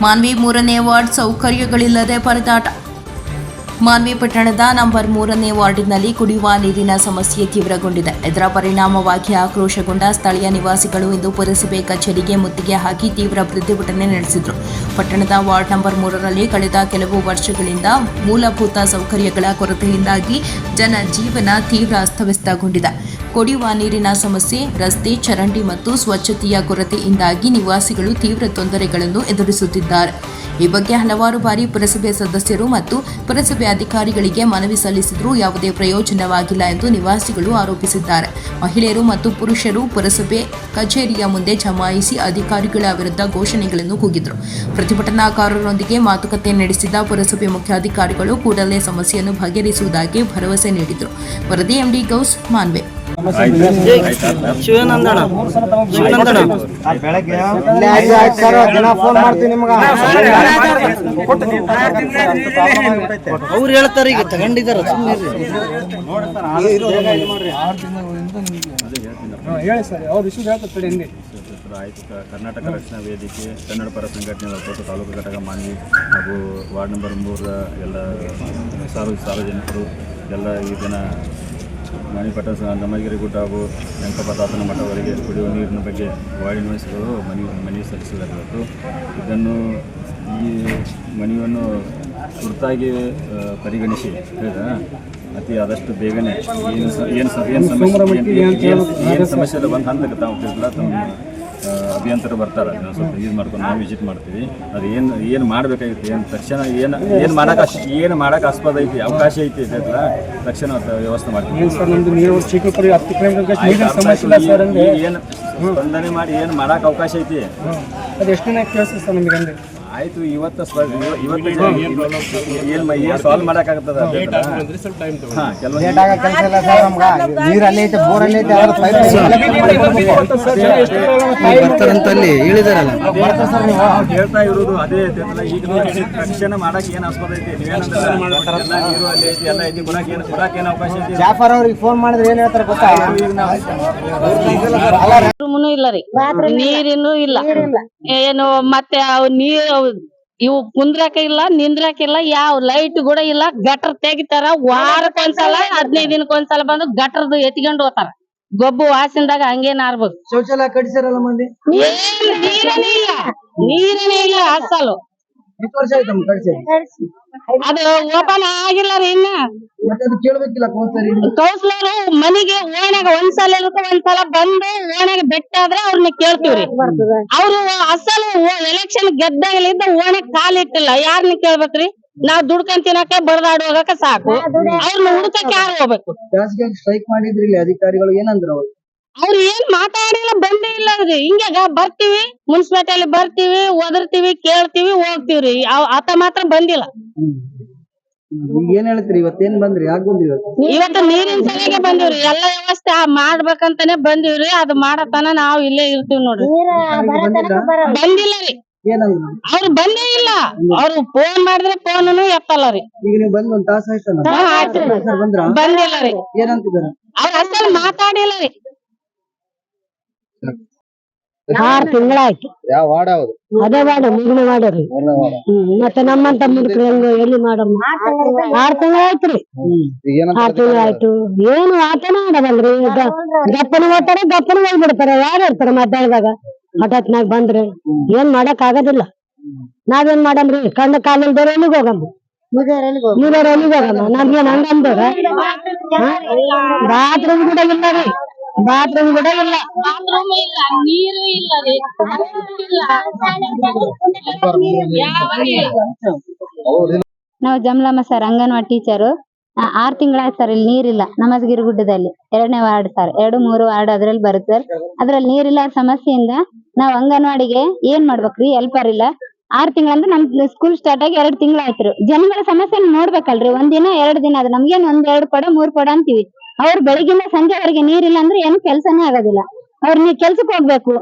ಮಾನ್ವಿ ಮೂರನೇ ವಾರ್ಡ್ ಸೌಕರ್ಯಗಳಿಲ್ಲದೆ ಪರದಾಟ. ಮಾನ್ವಿ ಪಟ್ಟಣದ ನಂಬರ್ ಮೂರನೇ ವಾರ್ಡಿನಲ್ಲಿ ಕುಡಿಯುವ ನೀರಿನ ಸಮಸ್ಯೆ ತೀವ್ರಗೊಂಡಿದೆ. ಇದರ ಪರಿಣಾಮವಾಗಿ ಆಕ್ರೋಶಗೊಂಡ ಸ್ಥಳೀಯ ನಿವಾಸಿಗಳು ಇಂದು ಪುರಸಭೆ ಕಚೇರಿಗೆ ಮುತ್ತಿಗೆ ಹಾಕಿ ತೀವ್ರ ಪ್ರತಿಭಟನೆ ನಡೆಸಿದರು. ಪಟ್ಟಣದ ವಾರ್ಡ್ ನಂಬರ್ ಮೂರರಲ್ಲಿ ಕಳೆದ ಕೆಲವು ವರ್ಷಗಳಿಂದ ಮೂಲಭೂತ ಸೌಕರ್ಯಗಳ ಕೊರತೆಯಿಂದಾಗಿ ಜನ ಜೀವನ ತೀವ್ರ ಅಸ್ತವ್ಯಸ್ತಗೊಂಡಿದೆ. ಕುಡಿಯುವ ನೀರಿನ ಸಮಸ್ಯೆ, ರಸ್ತೆ, ಚರಂಡಿ ಮತ್ತು ಸ್ವಚ್ಛತೆಯ ಕೊರತೆಯಿಂದಾಗಿ ನಿವಾಸಿಗಳು ತೀವ್ರ ತೊಂದರೆಗಳನ್ನು ಎದುರಿಸುತ್ತಿದ್ದಾರೆ. ಈ ಬಗ್ಗೆ ಹಲವಾರು ಬಾರಿ ಪುರಸಭೆ ಸದಸ್ಯರು ಮತ್ತು ಪುರಸಭೆ ಅಧಿಕಾರಿಗಳಿಗೆ ಮನವಿ ಸಲ್ಲಿಸಿದರೂ ಯಾವುದೇ ಪ್ರಯೋಜನವಾಗಿಲ್ಲ ಎಂದು ನಿವಾಸಿಗಳು ಆರೋಪಿಸಿದ್ದಾರೆ. ಮಹಿಳೆಯರು ಮತ್ತು ಪುರುಷರು ಪುರಸಭೆ ಕಚೇರಿಯ ಮುಂದೆ ಜಮಾಯಿಸಿ ಅಧಿಕಾರಿಗಳ ವಿರುದ್ಧ ಘೋಷಣೆಗಳನ್ನು ಕೂಗಿದರು. ಪ್ರತಿಭಟನಾಕಾರರೊಂದಿಗೆ ಮಾತುಕತೆ ನಡೆಸಿದ ಪುರಸಭೆ ಮುಖ್ಯಾಧಿಕಾರಿಗಳು ಕೂಡಲೇ ಸಮಸ್ಯೆಯನ್ನು ಬಗೆಹರಿಸುವುದಾಗಿ ಭರವಸೆ ನೀಡಿದರು. ವರದಿ ಎಂಡಿ ಗೌಸ್ ಮಾನ್ವೆ. ಅವ್ರು ಹೇಳ್ತಾರೆ ಈಗ ತಗೊಂಡಿದ್ದಾರೆ ಸುಮ್ಮನೆ ಹೇಳಿ ಸರ್ ಅವ್ರ ವಿಷಯ ಹೇಳ್ತಾರೆ ಆಯ್ತು ಕ- ಕರ್ನಾಟಕ ರಕ್ಷಣಾ ವೇದಿಕೆ ಕನ್ನಡ ಪರ ಸಂಘಟನೆ ಒಕ್ಕೂಟ ತಾಲೂಕು ಘಟಕ ಮಾನ್ವಿ ಹಾಗೂ ವಾರ್ಡ್ ನಂಬರ್ ಮೂರರ ಎಲ್ಲ ಸಾರ್ವ ಸಾರ್ವಜನಿಕರು ಎಲ್ಲ ಈ ದಿನ ಮಣಿಪಟ್ಟ ನಮಗಿರಿ ಗುಡ್ಡ ಹಾಗೂ ವೆಂಕಪದಾತನ ಮಠವರೆಗೆ ಕುಡಿಯುವ ನೀರಿನ ಬಗ್ಗೆ ವಾರ್ಡ್ ನಿವಾಸಿಗಳು ಮನವಿ ಮನವಿ ಇವತ್ತು ಇದನ್ನು ಈ ಮನವಿಯನ್ನು ತುರ್ತಾಗಿ ಪರಿಗಣಿಸಿ ಹೇಳಿದ. ಅತಿ ಆದಷ್ಟು ಬೇಗನೆ ಏನು ಏನು ಸಮಸ್ಯೆ ಏನು- ಸಮಸ್ಯೆ ಬಂದು ಹಂತಕ್ಕೆ ತಾವು ತಮ್ಮ ಅಭಿಯಂತರ ಬರ್ತಾರೆ. ನಾವು ಸ್ವಲ್ಪ ಯೂಸ್ ಮಾಡ್ಕೊಂಡು ನಾವು ವಿಸಿಟ್ ಮಾಡ್ತೀವಿ. ಅದು ಏನು ಏನು ಮಾಡಬೇಕಾಗಿತ್ತು ಏನು ತಕ್ಷಣ ಏನು ಏನು ಮಾಡಕ್ಕೆ ಏನು ಮಾಡೋಕೆ ಆಸ್ಪದ ಐತಿ ಅವಕಾಶ ಐತಿ ಇದೆಲ್ಲ ತಕ್ಷಣ ವ್ಯವಸ್ಥೆ ಮಾಡ್ತೀವಿ. ಏನು ಸರ್ ನಮ್ದು ನೀರು ಚಿಕ್ಕಪುರಿ ಹತ್ತು ಕಿಲೋಮೀಟರ್ ನೀರಿನ ಆಯ್ತು, ಸಮಸ್ಯೆ ಇಲ್ಲ ಸರ್ ಏನು ಸ್ಪಂದನೆ ಮಾಡಿ ಏನು ಮಾಡೋಕೆ ಅವಕಾಶ ಐತಿ? ಅದು ಎಷ್ಟು ದಿನ ಕೇಳಿಸ್ತದೆ ಸರ್ ನಮಗೆ ಆಯ್ತು ಇವತ್ತು ಏನು ಏನು ಸಾಲ್ವ್ ಮಾಡೋಕ್ಕಾಗ್ತದ ಹಾಂ ಐತೆ ಐತೆ ಹೇಳಿದಾರಲ್ಲ ಸರ್ ನೀವು ಹೇಳ್ತಾ ಇರೋದು ಅದೇ ಐತೆ ಈಗ ತಕ್ಷಣ ಮಾಡಕ್ಕೆ ಏನು ಆಸ್ಪದ ಐತಿ? ನೀವೇನಂದ್ರೆ ಎಲ್ಲ ನೀರು ಅಲ್ಲಿ ಐತಿ ಎಲ್ಲ ಐತಿ ಕೊಡಕ್ಕೆ ಏನು ಕೊಡಕ್ಕೆ ಏನು ಅವಕಾಶ ಐತಿ? ಜಾಫರ್ ಅವ್ರಿಗೆ ಫೋನ್ ಮಾಡಿದ್ರೆ ಏನ್ ಹೇಳ್ತಾರೆ ಗೊತ್ತಾ? ಬಾತ್ರೂಮ್ನು ಇಲ್ಲ ರೀ. ನೀರಿನೂ ಇಲ್ಲ. ಏನು ಮತ್ತೆ ಅವ್ ನೀರ್ ಇವು ಕುಂದ್ರಾಕ ಇಲ್ಲ ನಿಂದ್ರಾಕ ಇಲ್ಲ ಯಾವ ಲೈಟ್ ಕೂಡ ಇಲ್ಲ. ಗಟ್ರ ತೆಗಿತಾರ ವಾರಕ್ಕೊಂದ್ಸಲ ಹದಿನೈದು ದಿನಕ್ಕೊಂದ್ಸಲ ಬಂದು ಗಟರ್ದು ಎತ್ಕೊಂಡು ಹೋತಾರ ಗೊಬ್ಬು ವಾಸಿಂದಾಗ ಹಂಗೆ ನಾರ್ಬೇಕು ಶೌಚಾಲಯ ಕಟ್ಟಿಸಿರಲ್ಲ ಮಂದಿ? ನೀರನೇ ಇಲ್ಲ. ನೀರನೇ ಇಲ್ಲ ಅಸಲು ಅದು ಓಪನ್ ಆಗಿಲ್ಲ ರೀ ಇನ್ನ. ಕೌನ್ಸಿಲರ್ ಮನಿಗೆ ಓಣ್ಯಾಗ ಒಂದ್ಸಲ ಒಂದ್ಸಲ ಬಂದು ಓಣ್ಯಾಗ ಬೆಟ್ಟ ಆದ್ರೆ ಅವ್ರನ್ನ ಕೇಳ್ತೀವ್ರಿ ಅವ್ರು ಅಸಲು ಎಲೆಕ್ಷನ್ ಗೆದ್ದಾಗಲಿದ್ದ ಓಣ್ಯಾಗ ಕಾಲಿಟ್ಟಿಲ್ಲ ಯಾರನ್ನ ಕೇಳ್ಬೇಕ್ರಿ? ನಾವ್ ದುಡ್ಕೊಂಡ್ ತಿನ್ನಕ ಬಡದಾಡ್ ಹೋಗಕ ಸಾಕು. ಅವ್ರನ್ನ ಹುಡುಕಕ್ ಯಾರು ಹೋಗ್ಬೇಕು? ಸ್ಟ್ರೈಕ್ ಮಾಡಿದ್ರಿ ಇಲ್ಲಿ ಅಧಿಕಾರಿಗಳು ಏನಂದ್ರು ಅವ್ರು? ಅವ್ರು ಏನ್ ಮಾತಾಡಿಲ್ಲ ಬಂದೇ ಇಲ್ಲ ರೀ ಹಿಂಗ ಬರ್ತೀವಿ ಅಲ್ಲಿ ಬರ್ತೀವಿ ಒದರ್ತೀವಿ ಕೇಳ್ತೀವಿ ಹೋಗ್ತಿವ್ರಿ. ಆತ ಮಾತ್ರ ಬಂದಿಲ್ಲ. ಏನ್ ಹೇಳ್ತೀರಿ? ಇವತ್ತೇನ್ ಬಂದ್ರಿ? ಯಾಕೆ ಬಂದ್ರಿ ಇವತ್ತು ನೀರಿನ ಸಲಿಗೆ ಬಂದಿವ್ರಿ. ಎಲ್ಲ ವ್ಯವಸ್ಥೆ ಮಾಡ್ಬೇಕಂತಾನೆ ಬಂದಿವ್ರಿ. ಅದ್ ಮಾಡತನ ನಾವ್ ಇಲ್ಲೇ ಇರ್ತೀವಿ ನೋಡ್ರಿ. ಬಂದಿಲ್ಲ ರೀ. ಅವ್ರು ಬಂದೇ ಇಲ್ಲ. ಅವ್ರು ಫೋನ್ ಮಾಡಿದ್ರೆ ಫೋನ್ ಎತ್ತಲ್ಲ ರೀ. ಈಗ ನೀವು ಬಂದ್ ಒಂದ್ ತಾಸ ಆಯ್ತಲ್ಲ? ಬಂದಿಲ್ಲ ರೀ. ಏನಂತಿದಾರ? ಅವ್ರ ಅಸಲ್ ಮಾತಾಡಿಲ್ಲ ರೀ. ಆರ್ ತಿಂಗಳಾಯ್ತು. ಯಾವ ವಾರ್ಡ್ ಯಾವ್ದು ಅದೇ ಮಾಡ ಮುಗಿನ ಮಾಡ್ರಿ ಮತ್ತೆ ನಮ್ಮಂತ ಮುದುಕರು ಹೆಂಗ ಎಲ್ಲಿ ಮಾಡಮ್ಮ ಆರ್ ತಿಂಗಳಾಯ್ತ್ರಿ ಈಗ ಏನಂತ ಆರ್ ತಿಂಗಳಾಯ್ತು. ಏನು ಆತನ ಆಡವಲ್ರಿ ಗ- ಗಪ್ಪನ ಓದ್ತಾರೆ ಗಪ್ಪನ ಹೋಗ್ಬಿಡ್ತಾರೆ. ಯಾರು ಇರ್ತಾರ ಮಧ್ಯಾಹ್ನದಾಗ ಹಠಾತ್ನಾಗ ಬಂದ್ರೆ. ಏನ್ ಮಾಡಕ್ ಆಗೋದಿಲ್ಲ ನಾವೇನ್ ಮಾಡಮ್ರಿ? ಕಣ್ಣ ಕಾಲಿಲ್ದವ್ರ ಎಲ್ಲಿಗೆ ಹೋಗಮ್ಮ? ನೀವ್ಯಾರ ಎಲ್ಲಿಗೆ ಹೋಗಮ್ಮ? ನಮ್ಗೇನ್ ಹಂಗಂದವ್ರ ಬಾತ್ರೂಮ್ ಕೂಡ ಇಲ್ಲ ರೀ. ಬಾತ್ರೂಮ್ ಕೂಡ ಇಲ್ಲ. ಬಾತ್ರೂಮ್ ಇಲ್ಲ ನೀರು ಇಲ್ಲ ರೀ. ನಾವು ಜಮಲಮ್ಮ ಸರ್ ಅಂಗನವಾಡಿ ಟೀಚರು ಆರ್ ತಿಂಗಳಾಯ್ತು ಸರ್ ಇಲ್ಲಿ ನೀರಿಲ್ಲ. ನಮಸ್ಗಿರಿ ಗುಡ್ಡದಲ್ಲಿ. ಎರಡನೇ ವಾರ್ಡ್ ಸರ್ ಎರಡು ಮೂರು ವಾರ್ಡ್ ಅದ್ರಲ್ಲಿ ಬರುತ್ತೆ ಸರ್. ಅದ್ರಲ್ಲಿ ನೀರಿಲ್ಲ ಸಮಸ್ಯೆಯಿಂದ ನಾವು ಅಂಗನವಾಡಿಗೆ ಏನ್ ಮಾಡ್ಬೇಕ್ರಿ? ಹೆಲ್ಪರ್ ಇಲ್ಲ. ಆರ್ ತಿಂಗಳಂದ್ರೆ ನಮ್ ಸ್ಕೂಲ್ ಸ್ಟಾರ್ಟ್ ಆಗಿ ಎರಡ್ ತಿಂಗಳಾಯ್ತು ಜನಗಳ ಸಮಸ್ಯೆ ನೋಡ್ಬೇಕಲ್ರಿ. ಒಂದಿನ ಎರಡು ಎರಡ್ ದಿನ ಅದು. ನಮ್ಗೇನ್ ಒಂದ್ ಎರಡ್ ಕೊಡ ಮೂರ್ ಕೊಡ ಅಂತೀವಿ. ಅವ್ರು ಬೆಳಿಗ್ಗಿಂದ ಸಂಜೆವರೆಗೆ ನೀರಿಲ್ಲ ಅಂದ್ರೆ ಏನು ಕೆಲ್ಸನೇ ಆಗೋದಿಲ್ಲ. ಅವ್ರು ನೀವ್ ಕೆಲ್ಸಕ್ಕೆ ಹೋಗ್ಬೇಕು.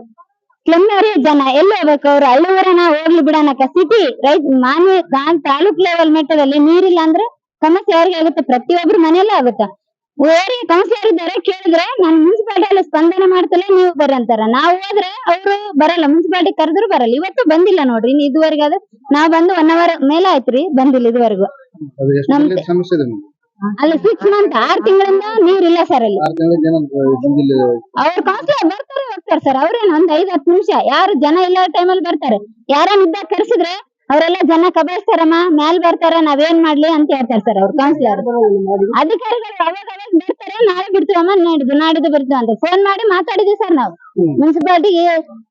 ಸ್ಲಮ್ನವ್ರಿ ಜನ ಎಲ್ಲಿ ಹೋಗ್ಬೇಕು ಅವ್ರು? ಹಳ್ಳಿ ಊರನ ಹೋಗ್ಲಿ ಬಿಡೋಣಕ್ಕ ಸಿಟಿ ರೈತ ಮಾನ್ಯ ತಾಲೂಕ್ ಲೆವೆಲ್ ಮಟ್ಟದಲ್ಲಿ ನೀರಿಲ್ಲ ಅಂದ್ರೆ ಸಮಸ್ಯೆ ಅವ್ರಿಗೆ ಆಗುತ್ತೆ. ಪ್ರತಿಯೊಬ್ರು ಮನೆಯಲ್ಲೇ ಆಗುತ್ತೆ. ಓರಿ ಕೌನ್ಸಿಲರ್ ಇದ್ದಾರೆ ಕೇಳಿದ್ರೆ ನಾನು ಮುನ್ಸಿಪಾಲಿಟಿಯಲ್ಲಿ ಸ್ಪಂದನೆ ಮಾಡ್ತಲೇ ನೀವು ಬರಂತಾರ ಅಂತಾರ. ನಾವು ಹೋದ್ರೆ ಅವರು ಬರಲ್ಲ ಮುನ್ಸಿಪಾಲಿಟಿ ಕರೆದ್ರು ಬರಲ್ಲ. ಇವತ್ತು ಬಂದಿಲ್ಲ ನೋಡ್ರಿ ಇದುವರೆಗೆ ಇದುವರೆಗಾದ್ರೆ ನಾವ್ ಬಂದು ಒನ್ ಅವರ್ ಮೇಲೆ ಆಯ್ತ್ರಿ ಬಂದಿಲ್ಲ ಇದುವರೆಗೂ. ನಿಮ್ಗೆ? ಅಲ್ಲಿ ಸಿಕ್ಸ್ ಮಂತ್ ಆರ್ ತಿಂಗಳಿಂದ ನೀರಿಲ್ಲ ಸರ್ ಅಲ್ಲಿ. ಅವ್ರ ಕೌನ್ಸಿಲರ್ ಬರ್ತಾರೆ ಹೋಗ್ತಾರೆ ಸರ್ ಅವ್ರೇನು ಒಂದ್ ಐದ್ ಹತ್ತು ನಿಮಿಷ. ಯಾರು ಜನ ಇಲ್ಲ ಟೈಮಲ್ಲಿ ಬರ್ತಾರೆ. ಯಾರನ್ನ ಇದ್ದಾಗ ಕರ್ಸಿದ್ರೆ ಅವರೆಲ್ಲ ಜನ ಕಬಾಯಿಸ್ತಾರಮ್ಮ ಮ್ಯಾಲ್ ಬರ್ತಾರ ನಾವೇನ್ ಮಾಡ್ಲಿ ಅಂತ ಹೇಳ್ತಾರೆ ಸರ್ ಅವ್ರ ಕೌನ್ಸಿಲರ್ ಅಧಿಕಾರಿಗಳು ಅವಾಗ ಅವಾಗ ಬರ್ತಾರೆ ನಾಳೆ ಬಿಡ್ತೀವಮ್ಮ ನಾಡಿದ್ದು ನಾಡಿದ್ದು ಬರ್ತೀವಿ ಅಂತ. ಫೋನ್ ಮಾಡಿ ಮಾತಾಡಿದ್ವಿ ಸರ್ ನಾವು. ಮುನ್ಸಿಪಾಲಿಟಿಗೆ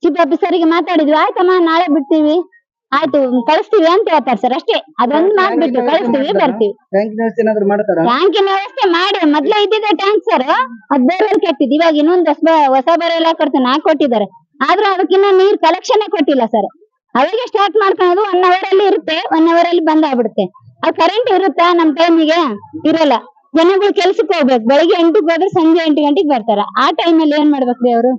ಚೀಫ್ ಆಫೀಸರಿಗೆ ಮಾತಾಡಿದ್ವಿ. ಆಯ್ತಮ್ಮ ನಾಳೆ ಬಿಡ್ತೀವಿ. ಆಯ್ತು ಕಳಿಸ್ತೀವಿ ಅಂತ ಹೇಳ್ತಾರೆ ಸರ್ ಅಷ್ಟೇ. ಅದೊಂದು ಮಾಡ್ಬಿಟ್ಟು ಕಳಿಸ್ತೀವಿ ಬರ್ತೀವಿ. ಟ್ಯಾಂಕ್ ವ್ಯವಸ್ಥೆ ಏನಾದ್ರು ಮಾಡ್ತಾರ? ಟ್ಯಾಂಕಿನ ವ್ಯವಸ್ಥೆ ಮಾಡಿ. ಮೊದ್ಲೇ ಇದ್ದಿದ್ದೆ ಟ್ಯಾಂಕ್ ಸರ್ ಅದ್ ಬೋರ್ವೆಲ್ ಕಟ್ಟಿದ್ ಇವಾಗ ಇನ್ನೊಂದ್ ಹೊಸ ಹೊಸ ಬೋರ್ವೆಲ್ ಕೊಡ್ತೇನೆ ನಾಕ್ ಕೊಟ್ಟಿದ್ದಾರೆ. ಆದ್ರೂ ಅದಕ್ಕಿನ್ನ ನೀರ್ ಕಲೆಕ್ಷನ್ ಕೊಟ್ಟಿಲ್ಲ ಸರ್ ಅವಾಗ ಸ್ಟಾರ್ಟ್ ಮಾಡ್ಕೊಳೋದು ಒನ್ ಅವರ್ ಅಲ್ಲಿ ಇರುತ್ತೆ ಒನ್ ಅವರ್ ಅಲ್ಲಿ ಬಂದ್ ಆಗ್ಬಿಡುತ್ತೆ. ಆ ಕರೆಂಟ್ ಇರುತ್ತಾ ನಮ್ ಟೈಮಿಗೆ ಇರಲ್ಲ. ಜನಗಳು ಕೆಲ್ಸಕ್ಕೆ ಹೋಗ್ಬೇಕು. ಬೆಳಿಗ್ಗೆ ಎಂಟಕ್ಕೆ ಹೋದ್ರೆ ಸಂಜೆ ಎಂಟು ಗಂಟೆಗೆ ಬರ್ತಾರ. ಆ ಟೈಮ್ ಅಲ್ಲಿ ಏನ್ ಮಾಡ್ಬೇಕ್ರಿ ಅವರು?